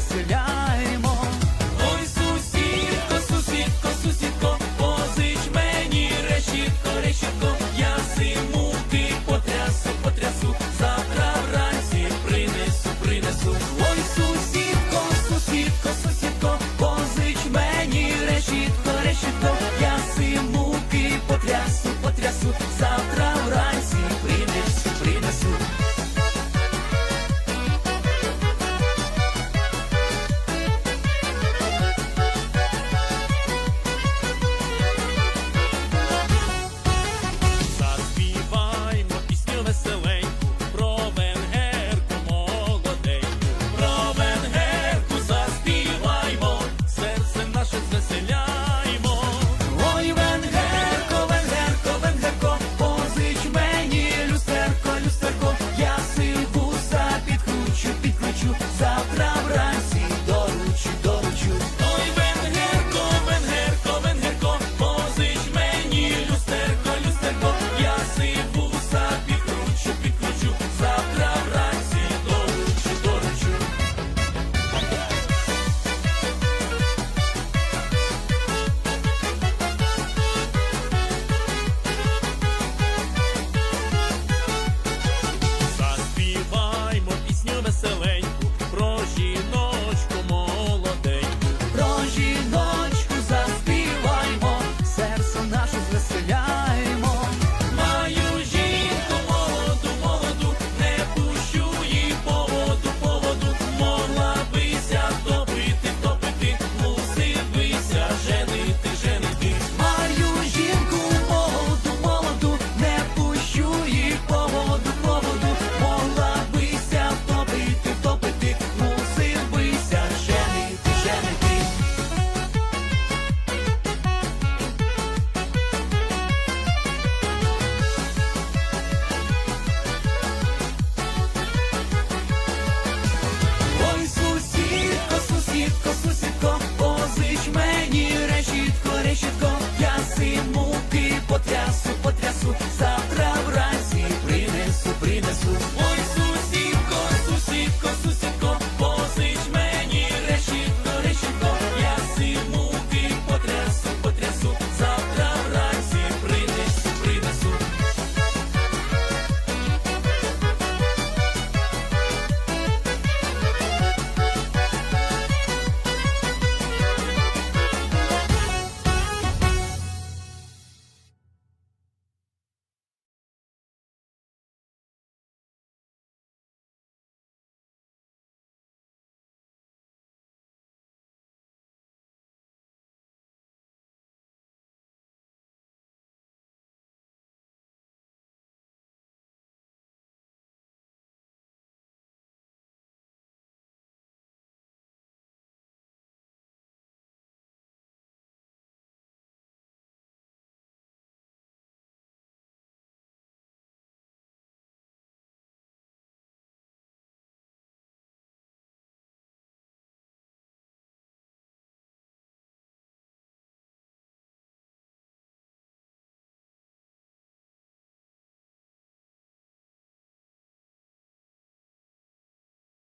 заселяємо. Ой, сусідко, сусідко, сусідко, позич мені решітко, решітко, я зиму.